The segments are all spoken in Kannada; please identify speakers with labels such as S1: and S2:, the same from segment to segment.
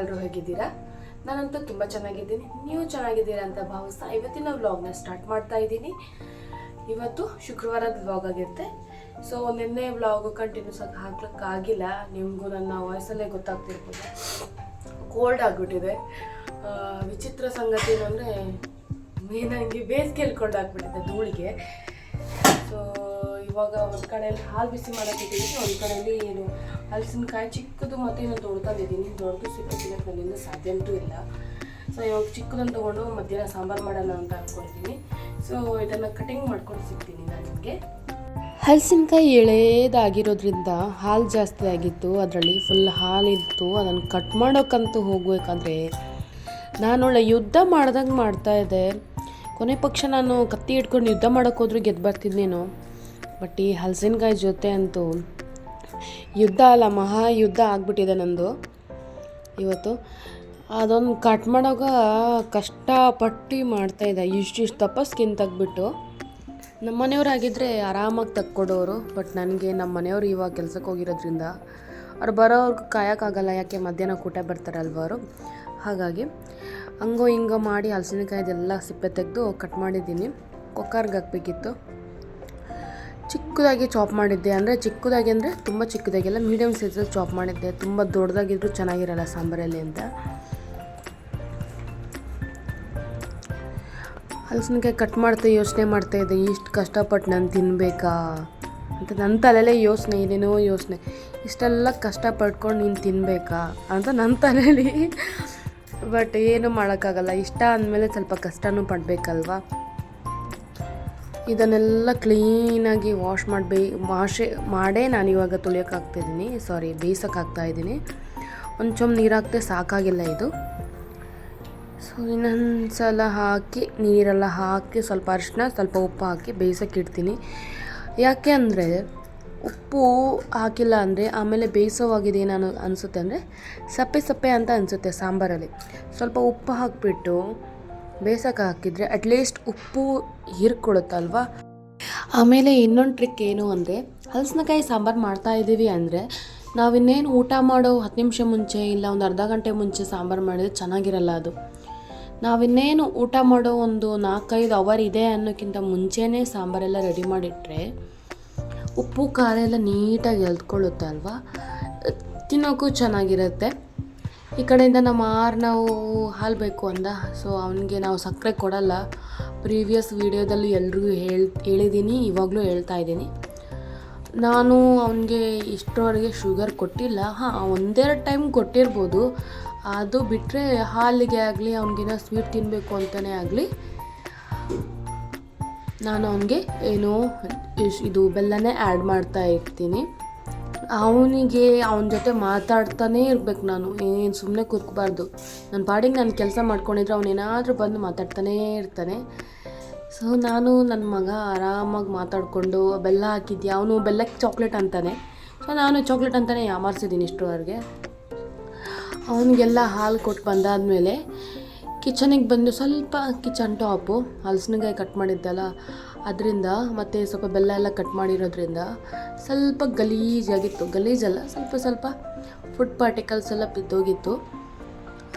S1: ಎಲ್ಲರೂ ಹೇಗಿದ್ದೀರಾ? ನಾನಂತೂ ತುಂಬ ಚೆನ್ನಾಗಿದ್ದೀನಿ. ನೀವು ಚೆನ್ನಾಗಿದ್ದೀರಾ ಅಂತ ಭಾವಿಸ್ತಾ ಇವತ್ತಿನ ವ್ಲಾಗ್ನ ಸ್ಟಾರ್ಟ್ ಮಾಡ್ತಾ ಇದ್ದೀನಿ. ಇವತ್ತು ಶುಕ್ರವಾರದ ವ್ಲಾಗ್ ಆಗಿರುತ್ತೆ. ಸೊ ನಿನ್ನೆ ವ್ಲಾಗ್ ಕಂಟಿನ್ಯೂಸ್ ಆಗಿ ಹಾಕ್ಲಿಕ್ಕಾಗಿಲ್ಲ. ನಿಮಗೂ ನನ್ನ ವಾಯ್ಸಲ್ಲೇ ಗೊತ್ತಾಗ್ತಿರ್ಬೋದು. ಕೋಲ್ಡ್ ಆಗಿಬಿಟ್ಟಿದೆ. ವಿಚಿತ್ರ ಸಂಗತಿ ಏನಂದರೆ, ಮೇನಾಗಿ ಬೇಸಿಗೆಯಲ್ಲಿ ಕೋಲ್ಡ್ ಆಗಿಬಿಟ್ಟಿದೆ ಧೂಳಿಗೆ. ಸೊ ಇವಾಗ ಒಂದು ಕಡೆಯಲ್ಲಿ ಹಾಲು ಬಿಸಿ ಮಾಡೋಕ್ಕಿದ್ದೀನಿ ಒಂದು ಕಡೆಯಲ್ಲಿ ಏನು ಹಲಸಿನಕಾಯಿ ಚಿಕ್ಕದು ಮತ್ತು ಏನು ತೊಳ್ತಾಯಿದ್ದೀನಿ ದೊಡ್ಡದು ಸಿಕ್ಕಿದ್ರೆ ನನ್ನಿಂದ ಸಾಧ್ಯ ಅಂತೂ ಇಲ್ಲ. ಸೊ ಇವಾಗ ಚಿಕ್ಕದನ್ನು ತೊಗೊಂಡು ಮಧ್ಯಾಹ್ನ ಸಾಂಬಾರು ಮಾಡೋಣ ಅಂತ ಅಂದ್ಕೊಳ್ತೀನಿ ಸೊ ಇದನ್ನು ಕಟಿಂಗ್ ಮಾಡ್ಕೊಂಡು ಸಿಗ್ತೀನಿ ನಾನು ನಿಮಗೆ.
S2: ಹಲಸಿನಕಾಯಿ ಎಳೆದಾಗಿರೋದ್ರಿಂದ ಹಾಲು ಜಾಸ್ತಿ ಆಗಿತ್ತು. ಅದರಲ್ಲಿ ಫುಲ್ ಹಾಲಿತ್ತು ಅದನ್ನು ಕಟ್ ಮಾಡೋಕ್ಕಂತೂ ಹೋಗಬೇಕಂದ್ರೆ ನಾನು ಒಳ್ಳೆ ಯುದ್ಧ ಮಾಡ್ದಂಗೆ ಮಾಡ್ತಾ ಇದ್ದೆ. ಕೊನೆ ಪಕ್ಷ ನಾನು ಕತ್ತಿ ಇಟ್ಕೊಂಡು ಯುದ್ಧ ಮಾಡೋಕ್ಕೋದ್ರೂ ಗೆದ್ದು ಬರ್ತಿದ್ನೇನೋ. ಬಟ್ ಈ ಹಲಸಿನಕಾಯಿ ಜೊತೆ ಅಂತೂ ಯುದ್ಧ ಅಲ್ಲ, ಮಹಾ ಯುದ್ಧ ಆಗ್ಬಿಟ್ಟಿದೆ ನಂದು ಇವತ್ತು. ಅದೊಂದು ಕಟ್ ಮಾಡೋವಾಗ ಕಷ್ಟಪಟ್ಟು ಮಾಡ್ತಾಯಿದ್ದೆ ಇಷ್ಟು ಇಷ್ಟು ಸ್ಕಿನ್ ತೆಗ್ಬಿಟ್ಟು ನಮ್ಮ ಮನೆಯವರಾಗಿದ್ದರೆ ಆರಾಮಾಗಿ ತಕ್ಕೊಡೋರು ಬಟ್ ನನಗೆ ನಮ್ಮ ಮನೆಯವರು ಇವಾಗ ಕೆಲ್ಸಕ್ಕೆ ಹೋಗಿರೋದ್ರಿಂದ ಅವ್ರು ಬರೋರ್ಗೆ ಕಾಯೋಕ್ಕಾಗಲ್ಲ, ಯಾಕೆ ಮಧ್ಯಾಹ್ನ ಕೂಟ ಬರ್ತಾರಲ್ವ ಅವರು. ಹಾಗಾಗಿ ಹಂಗೋ ಹಿಂಗೋ ಮಾಡಿ ಹಲಸಿನಕಾಯ್ದೆಲ್ಲ ಸಿಪ್ಪೆ ತೆಗೆದು ಕಟ್ ಮಾಡಿದ್ದೀನಿ. ಕುಕ್ಕರ್ಗೆ ಹಾಕ್ಬೇಕಿತ್ತು. ಚಿಕ್ಕದಾಗಿ ಚಾಪ್ ಮಾಡಿದ್ದೆ ಅಂದರೆ ಚಿಕ್ಕದಾಗಿ ಅಂದರೆ ತುಂಬ ಚಿಕ್ಕದಾಗೆಲ್ಲ ಮೀಡಿಯಮ್ ಸೈಜಲ್ಲಿ ಚಾಪ್ ಮಾಡಿದ್ದೆ. ತುಂಬ ದೊಡ್ಡದಾಗಿದ್ರೂ ಚೆನ್ನಾಗಿರಲ್ಲ ಸಾಂಬಾರಲ್ಲಿ ಅಂತ. ಹಲಸಿನಕಾಯಿ ಕಟ್ ಮಾಡ್ತಾ ಯೋಚನೆ ಮಾಡ್ತಾ ಇದ್ದೆ, ಇಷ್ಟು ಕಷ್ಟಪಟ್ಟು ನಾನು ತಿನ್ನಬೇಕಾ ಅಂತ. ನನ್ನ ತಲೆಯಲ್ಲೇ ಯೋಚನೆ ಇದೇನೋ ಯೋಚನೆ. ಇಷ್ಟೆಲ್ಲ ಕಷ್ಟಪಟ್ಕೊಂಡು ನೀನು ತಿನ್ನಬೇಕಾ ಅಂತ ನನ್ನ ತಲೆಯಲ್ಲಿ ಬಟ್ ಏನು ಮಾಡೋಕ್ಕಾಗಲ್ಲ, ಇಷ್ಟ ಅಂದಮೇಲೆ ಸ್ವಲ್ಪ ಕಷ್ಟನೂ ಪಡಬೇಕಲ್ವಾ? ಇದನ್ನೆಲ್ಲ ಕ್ಲೀನಾಗಿ ವಾಶ್ ಮಾಡಬೇ, ವಾಶ್, ಮಾಡೇ ನಾನು ಇವಾಗ ತುಳಿಯೋಕ್ಕಾಗ್ತಿದ್ದೀನಿ. ಸಾರಿ ಬೇಯಿಸೋಕ್ಕಾಗ್ತಾ ಇದ್ದೀನಿ ಒಂದು ಚೊಂಬು ನೀರು ಹಾಕ್ತೆ ಸಾಕಾಗಿಲ್ಲ ಇದು. ಸೊ ಇನ್ನೊಂದು ಸಲ ಹಾಕಿ, ನೀರೆಲ್ಲ ಹಾಕಿ, ಸ್ವಲ್ಪ ಅರಿಶಿನ ಸ್ವಲ್ಪ ಉಪ್ಪು ಹಾಕಿ ಬೇಯಿಸೋಕೆ ಇಡ್ತೀನಿ. ಯಾಕೆ ಅಂದರೆ, ಉಪ್ಪು ಹಾಕಿಲ್ಲ ಅಂದರೆ, ಆಮೇಲೆ ಬೇಯಿಸೋವಾಗಿದೆ ನಾನು ಅನಿಸುತ್ತೆ ಅಂದರೆ, ಸಪ್ಪೆ ಸಪ್ಪೆ ಅಂತ ಅನಿಸುತ್ತೆ ಸಾಂಬಾರಲ್ಲಿ. ಸ್ವಲ್ಪ ಉಪ್ಪು ಹಾಕಿಬಿಟ್ಟು ಬೇಯಿಸೋಕೆ ಹಾಕಿದರೆ ಅಟ್ಲೀಸ್ಟ್ ಉಪ್ಪು ಹೀರ್ಕೊಳುತ್ತಲ್ವಾ ಆಮೇಲೆ ಇನ್ನೊಂದು ಟ್ರಿಕ್ ಏನು ಅಂದರೆ, ಹಲಸಿನಕಾಯಿ ಸಾಂಬಾರು ಮಾಡ್ತಾ ಇದ್ದೀವಿ ಅಂದರೆ, ನಾವಿನ್ನೇನು ಊಟ ಮಾಡೋ ಹತ್ತು ನಿಮಿಷ ಮುಂಚೆ ಇಲ್ಲ ಒಂದು ಅರ್ಧ ಗಂಟೆ ಮುಂಚೆ ಸಾಂಬಾರು ಮಾಡಿದರೆ ಚೆನ್ನಾಗಿರಲ್ಲ ಅದು. ನಾವಿನ್ನೇನು ಊಟ ಮಾಡೋ ಒಂದು ನಾಲ್ಕೈದು ಅವರ್ ಇದೆ ಅನ್ನೋಕ್ಕಿಂತ ಮುಂಚೆನೇ ಸಾಂಬಾರೆಲ್ಲ ರೆಡಿ ಮಾಡಿಟ್ರೆ, ಉಪ್ಪು, ಖಾರ ಎಲ್ಲ ನೀಟಾಗಿ ಎಲ್ತ್ಕೊಳ್ಳುತ್ತೆ ಅಲ್ವಾ ತಿನ್ನೋಕ್ಕೂ ಚೆನ್ನಾಗಿರುತ್ತೆ. ಈ ಕಡೆಯಿಂದ ನಮ್ಮ ಆರು ನಾವು ಹಾಲು ಬೇಕು ಅಂದ. ಸೊ ಅವನಿಗೆ ನಾವು ಸಕ್ಕರೆ ಕೊಡಲ್ಲ. ಪ್ರೀವಿಯಸ್ ವೀಡಿಯೋದಲ್ಲೂ ಎಲ್ರಿಗೂ ಹೇಳ್ ಹೇಳಿದ್ದೀನಿ ಇವಾಗಲೂ ಹೇಳ್ತಾ ಇದ್ದೀನಿ. ನಾನು ಅವನಿಗೆ ಇಷ್ಟರವರೆಗೆ ಶುಗರ್ ಕೊಟ್ಟಿಲ್ಲ. ಹಾಂ ಒಂದೆರಡು ಟೈಮ್ ಕೊಟ್ಟಿರ್ಬೋದು. ಅದು ಬಿಟ್ಟರೆ ಹಾಲಿಗೆ ಆಗಲಿ ಅವನಿಗೇನೋ ಸ್ವೀಟ್ ತಿನ್ನಬೇಕು ಅಂತಲೇ ಆಗಲಿ, ನಾನು ಅವನಿಗೆ ಏನೋ ಇದು ಬೆಲ್ಲನೇ ಆ್ಯಡ್ ಮಾಡ್ತಾ ಇರ್ತೀನಿ. ಅವನಿಗೆ ಅವನ ಜೊತೆ ಮಾತಾಡ್ತಾನೇ ಇರ್ಬೇಕು ನಾನು. ಏನು ಸುಮ್ಮನೆ ಕೂತ್ಕೋಬಾರ್ದು. ನನ್ನ ಪಾಡಿಗೆ ನಾನು ಕೆಲಸ ಮಾಡ್ಕೊಂಡಿದ್ರೆ ಅವನೇನಾದರೂ ಬಂದು ಮಾತಾಡ್ತಾನೇ ಇರ್ತಾನೆ. ಸೊ ನಾನು ನನ್ನ ಮಗ ಆರಾಮಾಗಿ ಮಾತಾಡಿಕೊಂಡು ಬೆಲ್ಲ ಹಾಕಿದ್ಯಾ? ಅವನು ಬೆಲ್ಲಕ್ಕೆ ಚಾಕ್ಲೇಟ್ ಅಂತಾನೆ. ಸೊ ನಾನು ಚಾಕ್ಲೇಟ್ ಅಂತಾನೆ ಯಾಮಾರಿಸಿದ್ದೀನಿ ಇಷ್ಟರವರೆಗೆ ಅವನಿಗೆಲ್ಲ ಹಾಲು ಕೊಟ್ಟು ಬಂದಾದಮೇಲೆ ಕಿಚನಿಗೆ ಬಂದು ಸ್ವಲ್ಪ ಕಿಚನ್ ಟಾಪು ಹಲಸಿನಕಾಯಿ ಕಟ್ ಮಾಡಿದ್ದಲ್ಲ ಅದರಿಂದ ಮತ್ತು ಸ್ವಲ್ಪ ಬೆಲ್ಲ ಎಲ್ಲ ಕಟ್ ಮಾಡಿರೋದ್ರಿಂದ ಸ್ವಲ್ಪ ಗಲೀಜಾಗಿತ್ತು. ಗಲೀಜಲ್ಲ ಸ್ವಲ್ಪ ಸ್ವಲ್ಪ ಫುಡ್ ಪಾರ್ಟಿಕಲ್ಸ್ ಎಲ್ಲ ಬಿದ್ದೋಗಿತ್ತು.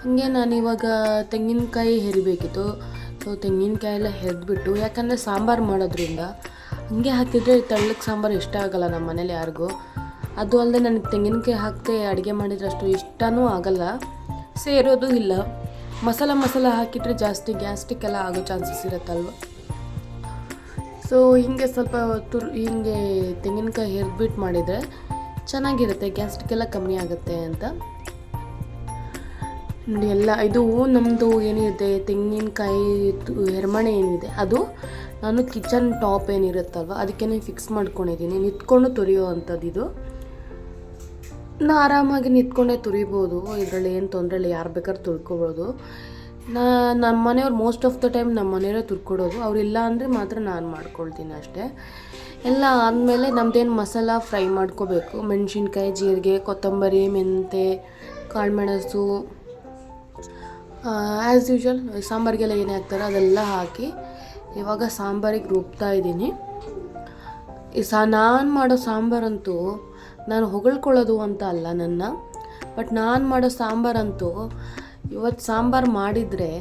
S2: ಹಾಗೆ ನಾನು ಇವಾಗ ತೆಂಗಿನಕಾಯಿ ಹೆರಿಬೇಕಿತ್ತು. ಸೊ ತೆಂಗಿನಕಾಯಿ ಎಲ್ಲ ಹೆರಿದ್ಬಿಟ್ಟು, ಯಾಕಂದರೆ ಸಾಂಬಾರು ಮಾಡೋದ್ರಿಂದ ಹಾಗೆ ಹಾಕಿದರೆ ತಳ್ಳಕ್ಕೆ ಸಾಂಬಾರು ಇಷ್ಟ ಆಗಲ್ಲ ನಮ್ಮ ಮನೇಲಿ ಯಾರಿಗೂ. ಅದು ಅಲ್ಲದೆ ನನಗೆ ತೆಂಗಿನಕಾಯಿ ಹಾಕದೆ ಅಡುಗೆ ಮಾಡಿದರೆ ಅಷ್ಟು ಇಷ್ಟನೂ ಆಗಲ್ಲ. ಸೇರೋದು ಇಲ್ಲ. ಮಸಾಲ ಮಸಾಲ ಹಾಕಿದರೆ ಜಾಸ್ತಿ ಗ್ಯಾಸ್ಟಿಕ್ ಎಲ್ಲ ಆಗೋ ಚಾನ್ಸಸ್ ಇರುತ್ತಲ್ವ? ಸೊ ಹೀಗೆ ಸ್ವಲ್ಪ ತುರ್ ಹಿಂಗೆ ತೆಂಗಿನಕಾಯಿ ಹೆರ್ಬಿಟ್ಟು ಮಾಡಿದರೆ ಚೆನ್ನಾಗಿರುತ್ತೆ ಗ್ಯಾಸ್ಟಿಕ್ಕೆಲ್ಲ ಕಮ್ಮಿ ಆಗುತ್ತೆ ಅಂತ. ನೋಡಿ, ಎಲ್ಲ ಇದು ನಮ್ಮದು ಏನಿದೆ ತೆಂಗಿನಕಾಯಿ ಹೆರ್ಮಣೆ ಏನಿದೆ, ಅದು ನಾನು ಕಿಚನ್ ಟಾಪ್ ಏನಿರುತ್ತಲ್ವ ಅದಕ್ಕೆ ಫಿಕ್ಸ್ ಮಾಡ್ಕೊಂಡಿದ್ದೀನಿ. ನಿಂತ್ಕೊಂಡು ತುರಿಯೋ ಅಂಥದ್ದು ಇದು. ನಾ ಆರಾಮಾಗಿ ನಿಂತ್ಕೊಂಡೇ ತುರಿಬೋದು, ಇದರಲ್ಲಿ ಏನು ತೊಂದರೆ ಇಲ್ಲ ಯಾರು ಬೇಕಾದ್ರೂ ತುರ್ಕೋಬೋದು ನಾ ನಮ್ಮ ಮನೆಯವ್ರು ಮೋಸ್ಟ್ ಆಫ್ ದ ಟೈಮ್ ನಮ್ಮ ಮನೆಯವರೇ ತುರ್ಕೊಡೋದು. ಅವರಿಲ್ಲ ಅಂದರೆ ಮಾತ್ರ ನಾನು ಮಾಡ್ಕೊಳ್ತೀನಿ ಅಷ್ಟೇ. ಎಲ್ಲ ಆದಮೇಲೆ ನಮ್ಮದೇನು ಮಸಾಲ ಫ್ರೈ ಮಾಡ್ಕೋಬೇಕು. ಮೆಣಸಿನ್ಕಾಯಿ, ಜೀರಿಗೆ, ಕೊತ್ತಂಬರಿ, ಮೆಂತೆ, ಕಾಳುಮೆಣಸು ಆ್ಯಸ್ ಯೂಶ್ವಲ್ ಸಾಂಬಾರಿಗೆಲ್ಲ ಏನೇ ಹಾಕ್ತಾರೋ ಅದೆಲ್ಲ ಹಾಕಿ ಇವಾಗ ಸಾಂಬಾರಿಗೆ ರುಬ್ತಾ ಇದ್ದೀನಿ. ಈ ಸಾ, ನಾನು ಮಾಡೋ ಸಾಂಬಾರಂತೂ ನಾನು ಹೊಗಳ್ಕೊಳ್ಳೋದು ಅಂತ ಅಲ್ಲ ನನ್ನ. ಬಟ್ ನಾನು ಮಾಡೋ ಸಾಂಬಾರಂತೂ ಇವತ್ತು ಸಾಂಬಾರು ಮಾಡಿದರೆ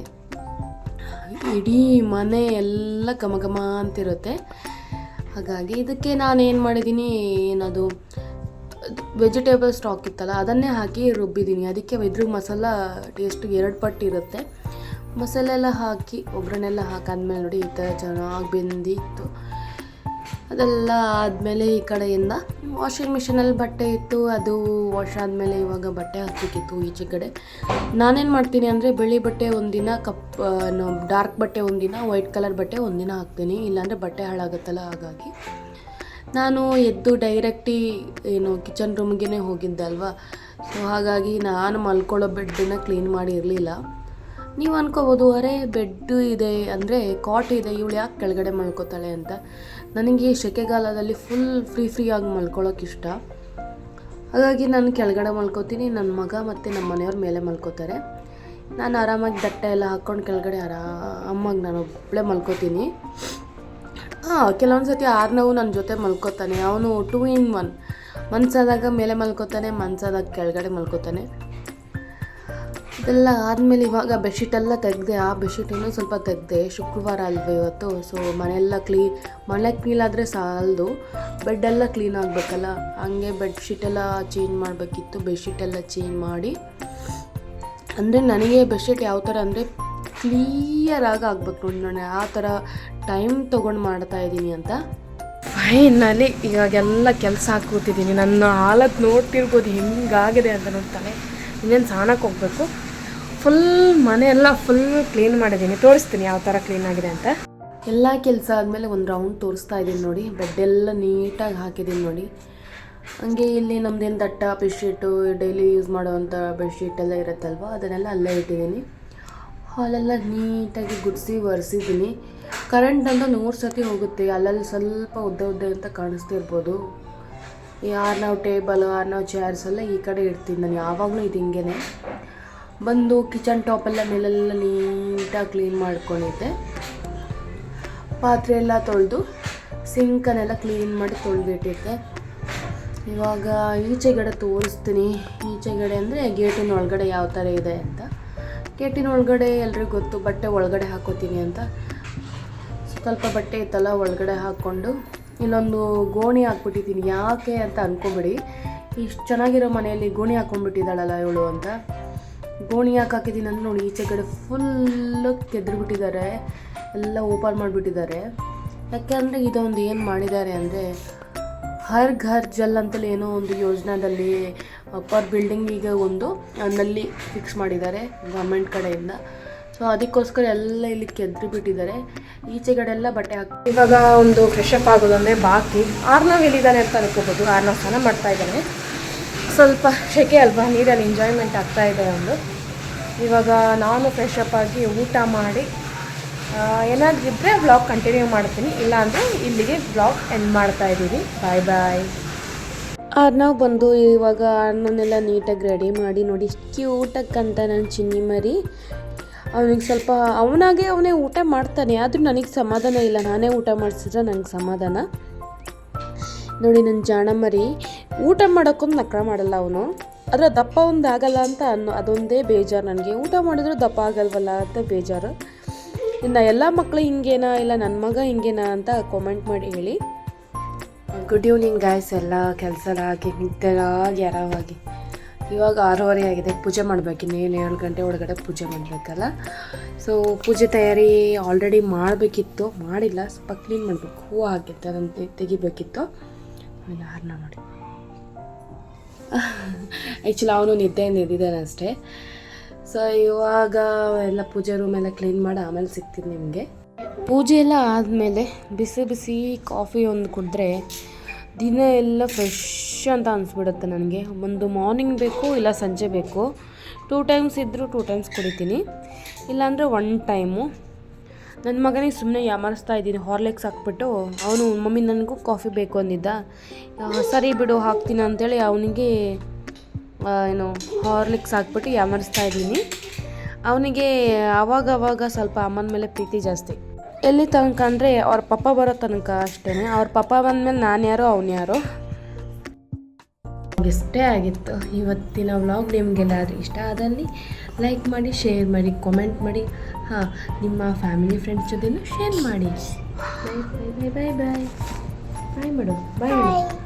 S2: ಇಡೀ ಮನೆ ಎಲ್ಲ ಘಮ ಘಮ ಅಂತಿರುತ್ತೆ. ಹಾಗಾಗಿ ಇದಕ್ಕೆ ನಾನು ಏನು ಮಾಡಿದ್ದೀನಿ ಏನದು ವೆಜಿಟೇಬಲ್ ಸ್ಟಾಕ್ ಇತ್ತಲ್ಲ, ಅದನ್ನೇ ಹಾಕಿ ರುಬ್ಬಿದ್ದೀನಿ ಅದಕ್ಕೆ ಇದ್ರ ಮಸಾಲ ಟೇಸ್ಟ್ ಎರಡು ಪಟ್ಟು ಇರುತ್ತೆ. ಮಸಾಲೆ ಎಲ್ಲ ಹಾಕಿ ಒಗ್ಗರಣೆಲ್ಲ ಹಾಕಾದ್ಮೇಲೆ ನೋಡಿ ಈ ಥರ ಚೆನ್ನಾಗಿ ಬೆಂದಿತ್ತು. ಅದೆಲ್ಲ ಆದಮೇಲೆ ಈ ಕಡೆಯಿಂದ ವಾಷಿಂಗ್ ಮಿಷಿನಲ್ಲಿ ಬಟ್ಟೆ ಇತ್ತು, ಅದು ವಾಶ್ ಆದಮೇಲೆ ಇವಾಗ ಬಟ್ಟೆ ಹಾಕಬೇಕಿತ್ತು ಈಚೆ ಕಡೆ. ನಾನೇನು ಮಾಡ್ತೀನಿ ಅಂದರೆ ಬಿಳಿ ಬಟ್ಟೆ ಒಂದಿನ, ಕಪ್ ಡಾರ್ಕ್ ಬಟ್ಟೆ ಒಂದಿನ, ವೈಟ್ ಕಲರ್ ಬಟ್ಟೆ ಒಂದಿನ ಹಾಕ್ತೀನಿ. ಇಲ್ಲಾಂದರೆ ಬಟ್ಟೆ ಹಾಳಾಗುತ್ತಲ್ಲ, ಹಾಗಾಗಿ. ನಾನು ಎದ್ದು ಡೈರೆಕ್ಟಿ ಏನು ಕಿಚನ್ ರೂಮ್ಗೇ ಹೋಗಿದ್ದೆ ಅಲ್ವಾ? ಸೊ ಹಾಗಾಗಿ ನಾನು ಮಲ್ಕೊಳ್ಳೋ ಬೆಡ್ಡನ್ನು ಕ್ಲೀನ್ ಮಾಡಿ ಇರಲಿಲ್ಲ ನೀವು ಅನ್ಕೋಬೋದು, ಅರೆ ಬೆಡ್ಡು ಇದೆ ಅಂದರೆ, ಕಾಟ್ ಇದೆ, ಇವಳು ಯಾಕೆ ಕೆಳಗಡೆ ಮಲ್ಕೋತಾಳೆ ಅಂತ. ನನಗೆ ಸೆಕೆಗಾಲದಲ್ಲಿ ಫುಲ್ ಫ್ರೀ ಫ್ರೀ ಆಗಿ ಮಲ್ಕೊಳ್ಳೋಕೆ ಇಷ್ಟ. ಹಾಗಾಗಿ ನಾನು ಕೆಳಗಡೆ ಮಲ್ಕೋತೀನಿ ನನ್ನ ಮಗ ಮತ್ತು ನಮ್ಮ ಮನೆಯವ್ರ ಮೇಲೆ ಮಲ್ಕೋತಾರೆ. ನಾನು ಆರಾಮಾಗಿ ಬಟ್ಟೆ ಎಲ್ಲ ಹಾಕ್ಕೊಂಡು ಕೆಳಗಡೆ ಆರಾಮಾಗಿ ನಾನು ಒಬ್ಬಳೇ ಮಲ್ಕೋತೀನಿ. ಹಾಂ, ಕೆಲವೊಂದು ಸತಿ ಆರ್ನವು ನನ್ನ ಜೊತೆ ಮಲ್ಕೋತಾನೆ. ಅವನು ಟೂ ಇನ್ ಒನ್ ಮನ್ಸಾದಾಗ ಮೇಲೆ ಮಲ್ಕೋತಾನೆ, ಮನ್ಸಾದಾಗ ಕೆಳಗಡೆ ಮಲ್ಕೋತಾನೆ. ಇದೆಲ್ಲ ಆದಮೇಲೆ ಇವಾಗ ಬೆಡ್ಶೀಟೆಲ್ಲ ತೆಗೆದೆ, ಆ ಬೆಡ್ಶೀಟನ್ನು ಸ್ವಲ್ಪ ತೆಗೆದೆ, ಶುಕ್ರವಾರ ಅಲ್ವೇ ಇವತ್ತು. ಸೊ ಮನೆಯೆಲ್ಲ ಕ್ಲೀನ್ ಮನೆ ಕ್ಲೀನ್ ಆದರೆ ಸಾಲದು. ಬೆಡ್ಡೆಲ್ಲ ಕ್ಲೀನ್ ಆಗಬೇಕಲ್ಲ? ಹಂಗೆ ಬೆಡ್ಶೀಟೆಲ್ಲ ಚೇಂಜ್ ಮಾಡಬೇಕಿತ್ತು ಬೆಡ್ಶೀಟೆಲ್ಲ ಚೇಂಜ್ ಮಾಡಿ. ಅಂದರೆ ನನಗೆ ಬೆಡ್ಶೀಟ್ ಯಾವ ಥರ ಅಂದರೆ ಕ್ಲಿಯರಾಗಿ ಆಗ್ಬೇಕು ನೋಡಿ ನಾನು. ಆ ಥರ ಟೈಮ್ ತೊಗೊಂಡು ಮಾಡ್ತಾ ಇದ್ದೀನಿ ಅಂತ.
S1: ಫೈನಲಿ ಇವಾಗೆಲ್ಲ ಕೆಲಸ ಹಾಕೂತಿದ್ದೀನಿ ನನ್ನ ಹಾಲತ್ ನೋಡ್ತಿರ್ಬೋದು, ಹೆಂಗಾಗಿದೆ ಅಂತ ನೋಡ್ತಾನೆ ಇನ್ನೇನು ಸ್ನಾನಕ್ಕೆ ಹೋಗ್ಬೇಕು? ಫುಲ್ ಮನೆಯೆಲ್ಲ ಫುಲ್ ಕ್ಲೀನ್ ಮಾಡಿದ್ದೀನಿ. ತೋರಿಸ್ತೀನಿ ಯಾವ ಥರ ಕ್ಲೀನ್ ಆಗಿದೆ ಅಂತ.
S2: ಎಲ್ಲ ಕೆಲಸ ಆದಮೇಲೆ ಒಂದು ರೌಂಡ್ ತೋರಿಸ್ತಾ ಇದ್ದೀನಿ ನೋಡಿ. ಬೆಡ್ಡೆಲ್ಲ ನೀಟಾಗಿ ಹಾಕಿದ್ದೀನಿ ನೋಡಿ. ಹಂಗೆ ಇಲ್ಲಿ ನಮ್ಮದೇನು ದಟ್ಟ ಬೆಡ್ಶೀಟು ಡೈಲಿ ಯೂಸ್ ಮಾಡುವಂಥ ಬೆಡ್ಶೀಟ್ ಎಲ್ಲ ಇರುತ್ತಲ್ವ, ಅದನ್ನೆಲ್ಲ ಅಲ್ಲೇ ಇಟ್ಟಿದ್ದೀನಿ. ಹಾಲೆಲ್ಲ ನೀಟಾಗಿ ಗುಡಿಸಿ ಒರೆಸಿದ್ದೀನಿ. ಕರೆಂಟ್ ಅಂತ ನೂರು ಸತಿ ಹೋಗುತ್ತೆ. ಅಲ್ಲಲ್ಲಿ ಸ್ವಲ್ಪ ಉದ್ದ ಉದ್ದ ಅಂತ ಕಾಣಿಸ್ತಿರ್ಬೋದು ಯಾರು ನಾವು ಟೇಬಲ್ ಯಾರು ನಾವು ಚೇರ್ಸ್ ಎಲ್ಲ ಈ ಕಡೆ ಇಡ್ತೀನಿ. ನಾನು ಯಾವಾಗಲೂ ಇದು ಹಿಂಗೇನೆ. ಬಂದು ಕಿಚನ್ ಟಾಪೆಲ್ಲ ಮೇಲೆಲ್ಲ ನೀಟಾಗಿ ಕ್ಲೀನ್ ಮಾಡ್ಕೊಂಡಿದ್ದೆ. ಪಾತ್ರೆ ಎಲ್ಲ ತೊಳೆದು ಸಿಂಕನ್ನೆಲ್ಲ ಕ್ಲೀನ್ ಮಾಡಿ ತೊಳೆದಿಟ್ಟಿದ್ದೆ. ಇವಾಗ ಈಚೆಗಡೆ ತೋರಿಸ್ತೀನಿ. ಈಚೆಗಡೆ ಅಂದರೆ ಗೇಟಿನ ಒಳಗಡೆ ಯಾವ ಥರ ಇದೆ ಅಂತ. ಗೇಟಿನ ಒಳಗಡೆ ಎಲ್ರಿಗೂ ಗೊತ್ತು, ಬಟ್ಟೆ ಒಳಗಡೆ ಹಾಕೋತೀನಿ ಅಂತ. ಸ್ವಲ್ಪ ಬಟ್ಟೆ ಇತ್ತಲ್ಲ, ಒಳಗಡೆ ಹಾಕ್ಕೊಂಡು ಇಲ್ಲೊಂದು ಗೋಣಿ ಹಾಕ್ಬಿಟ್ಟಿದ್ದೀನಿ. ಯಾಕೆ ಅಂತ ಅಂದ್ಕೊಬಿಡಿ ಇಷ್ಟು ಚೆನ್ನಾಗಿರೋ ಮನೆಯಲ್ಲಿ ಗೋಣಿ ಹಾಕ್ಕೊಂಡ್ಬಿಟ್ಟಿದ್ದಾಳಲ್ಲ ಇವಳು ಅಂತ. ಗೋಣಿ ಯಾಕೆ ಹಾಕಿದ್ದೀನಿ ಅಂದ್ರೆ ನೋಡಿ ಈಚೆ ಕಡೆ ಫುಲ್ಲು ಕೆದ್ರಿಬಿಟ್ಟಿದ್ದಾರೆ. ಎಲ್ಲ ಓಪನ್ ಮಾಡಿಬಿಟ್ಟಿದ್ದಾರೆ. ಯಾಕೆಂದರೆ ಇದೊಂದು ಏನು ಮಾಡಿದ್ದಾರೆ ಅಂದರೆ ಹರ್ ಘರ್ ಜಲ್ ಅಂತಲೇ ಏನೋ ಒಂದು ಯೋಜನಾದಲ್ಲಿ ಪರ್ ಬಿಲ್ಡಿಂಗಿಗೆ ಒಂದು ನಲ್ಲಿ ಫಿಕ್ಸ್ ಮಾಡಿದ್ದಾರೆ ಗೌರ್ಮೆಂಟ್ ಕಡೆಯಿಂದ. ಸೊ ಅದಕ್ಕೋಸ್ಕರ ಎಲ್ಲ ಇಲ್ಲಿ ಕೆದ್ರಿ ಬಿಟ್ಟಿದ್ದಾರೆ ಈಚೆಗಡೆ ಎಲ್ಲ ಬಟ್ಟೆ ಹಾಕಿ
S1: ಇವಾಗ ಒಂದು ಫ್ರೆಶ್ ಅಪ್ ಆಗೋದಂದ್ರೆ ಬಾಕಿ. ಆರ್ನವ್ ಎಲ್ಲಿದ್ದಾನೆ ಅಂತ ಅನ್ಕೋಬೋದು ಆರ್ನವ್ ಸ್ನಾನ ಮಾಡ್ತಾ ಇದ್ದಾನೆ. ಸ್ವಲ್ಪ ಶೆಕೆ ಅಲ್ವಾ? ನೀರಲ್ಲಿ ಎಂಜಾಯ್ಮೆಂಟ್ ಆಗ್ತಾ ಇದೆ ಒಂದು. ಇವಾಗ ನಾನು ಫ್ರೆಶ್ ಅಪ್ ಆಗಿ ಊಟ ಮಾಡಿ ಏನಾದರೂ ಇದ್ದರೆ ಬ್ಲಾಗ್ ಕಂಟಿನ್ಯೂ ಮಾಡ್ತೀನಿ. ಇಲ್ಲಾಂದರೆ ಇಲ್ಲಿಗೆ ಬ್ಲಾಗ್ ಎಂಡ್ ಮಾಡ್ತಾ ಇದ್ದೀನಿ. ಬಾಯ್ ಬಾಯ್
S2: ನಾವು ಬಂದು ಇವಾಗ ಅಣ್ಣನೆಲ್ಲ ನೀಟಾಗಿ ರೆಡಿ ಮಾಡಿ ನೋಡಿ ಇಷ್ಟು ಊಟಕ್ಕಂತ ನನ್ನ ಚಿನ್ನಿ ಮರಿ. ಅವನಿಗೆ ಸ್ವಲ್ಪ ಅವನಾಗೆ ಅವನೇ ಊಟ ಮಾಡ್ತಾನೆ, ಆದರೂ ನನಗೆ ಸಮಾಧಾನ ಇಲ್ಲ. ನಾನೇ ಊಟ ಮಾಡಿಸಿದ್ರೆ ನನಗೆ ಸಮಾಧಾನ. ನೋಡಿ ನನ್ನ ಜಾಣಮರಿ ಊಟ ಮಾಡೋಕ್ಕೊಂದು ನಕ್ರ ಮಾಡಲ್ಲ ಅವನು. ಆದರೆ ದಪ್ಪ ಒಂದು ಆಗಲ್ಲ ಅಂತ ಅನ್ನೋ ಅದೊಂದೇ ಬೇಜಾರು ನನಗೆ. ಊಟ ಮಾಡಿದ್ರು ದಪ್ಪ ಆಗಲ್ವಲ್ಲ ಅಂತ ಬೇಜಾರು. ಇನ್ನು ಎಲ್ಲ ಮಕ್ಕಳು ಹಿಂಗೇನಾ ಇಲ್ಲ ನನ್ನ ಮಗ ಹಿಂಗೇನಾ ಅಂತ ಕಾಮೆಂಟ್ ಮಾಡಿ ಹೇಳಿ. ಗುಡ್ ಈವ್ನಿಂಗ್ ಗಾಯ್ಸ್ ಎಲ್ಲ ಕೆಲಸಲಾಗಿ ನಿದ್ದೆಗಾಗಿ ಆರಾಮಾಗಿ. ಇವಾಗ ಆರೂವರೆ ಆಗಿದೆ, ಪೂಜೆ ಮಾಡಬೇಕು. ಇನ್ನೇನು ಏಳು ಗಂಟೆ ಒಳಗಡೆ ಪೂಜೆ ಮಾಡಬೇಕಲ್ಲ. ಸೊ ಪೂಜೆ ತಯಾರಿ ಆಲ್ರೆಡಿ ಮಾಡಬೇಕಿತ್ತು. ಮಾಡಿಲ್ಲ, ಸ್ವಲ್ಪ ಕ್ಲೀನ್ ಮಾಡಬೇಕು. ಹೂವು ಹಾಕಿತ್ತು, ಅದನ್ನು ತೆಗಿಬೇಕಿತ್ತು. ಆಮೇಲೆ ನೋಡಿ. ಆ್ಯಕ್ಚುಲಿ ಅವನು ನಿದ್ದೆಯಿಂದ ಎದ್ದಿದ್ದಾನೆ ಅಷ್ಟೇ. ಸೊ ಇವಾಗ ಎಲ್ಲ ಪೂಜೆ ರೂಮ್ ಎಲ್ಲ ಕ್ಲೀನ್ ಮಾಡಿ, ಆಮೇಲೆ ಸಿಗ್ತೀನಿ ನಿಮಗೆ. ಪೂಜೆ ಎಲ್ಲ ಆದಮೇಲೆ ಬಿಸಿ ಬಿಸಿ ಕಾಫಿ ಒಂದು ಕುಡಿದ್ರೆ ದಿನ ಎಲ್ಲ ಫ್ರೆಶ್ ಅಂತ ಅನಿಸ್ಬಿಡುತ್ತೆ ನನಗೆ. ಒಂದು ಮಾರ್ನಿಂಗ್ ಬೇಕು, ಇಲ್ಲ ಸಂಜೆ ಬೇಕು. ಟೂ ಟೈಮ್ಸ್ ಇದ್ದರೂ ಟೂ ಟೈಮ್ಸ್ ಕುಡಿತೀನಿ. ಇಲ್ಲಾಂದರೆ ಒನ್ ಟೈಮು ನನ್ನ ಮಗನಿಗೆ ಸುಮ್ಮನೆ ಯಾಮಾರಿಸ್ತಾ ಇದ್ದೀನಿ ಹಾರ್ಲೆಕ್ಸ್ ಹಾಕ್ಬಿಟ್ಟು. ಅವನು, ಮಮ್ಮಿ, ನನಗೂ ಕಾಫಿ ಬೇಕು ಅಂದಿದ್ದ. ಸರಿ ಬಿಡು, ಹಾಕ್ತೀನಿ ಅಂತೇಳಿ ಅವನಿಗೆ ಏನು ಹಾರ್ಲಿಕ್ಸ್ ಹಾಕ್ಬಿಟ್ಟು ಯಾಮರಿಸ್ತಾ ಇದ್ದೀನಿ. ಅವನಿಗೆ ಆವಾಗ ಅವಾಗ ಸ್ವಲ್ಪ ಅಮ್ಮನ ಮೇಲೆ ಪ್ರೀತಿ ಜಾಸ್ತಿ. ಎಲ್ಲಿ ತನಕ ಅಂದರೆ, ಅವ್ರ ಪಪ್ಪ ಬರೋ ತನಕ ಅಷ್ಟೇ ಅವ್ರ ಪಪ್ಪ ಬಂದಮೇಲೆ ನಾನು ಯಾರೋ ಅವನು ಯಾರೋ ಇಷ್ಟೇ ಆಗಿತ್ತು, ಇವತ್ತಿನ ವ್ಲಾಗ್ ನಿಮಗೆಲ್ಲಾದರೂ ಇಷ್ಟ ಆದಲ್ಲಿ ಲೈಕ್ ಮಾಡಿ ಶೇರ್ ಮಾಡಿ ಕಾಮೆಂಟ್ ಮಾಡಿ. ಹಾಂ, ನಿಮ್ಮ ಫ್ಯಾಮಿಲಿ ಫ್ರೆಂಡ್ಸ್ ಜೊತೆನೂ ಶೇರ್ ಮಾಡಿ. ಬಾಯ್ ಬಾಯ್ ಬಾಯ್ ಬಾಯ್ ಬಾಯ್ ಬಾಯ್ ಮಾಡು ಬಾಯ್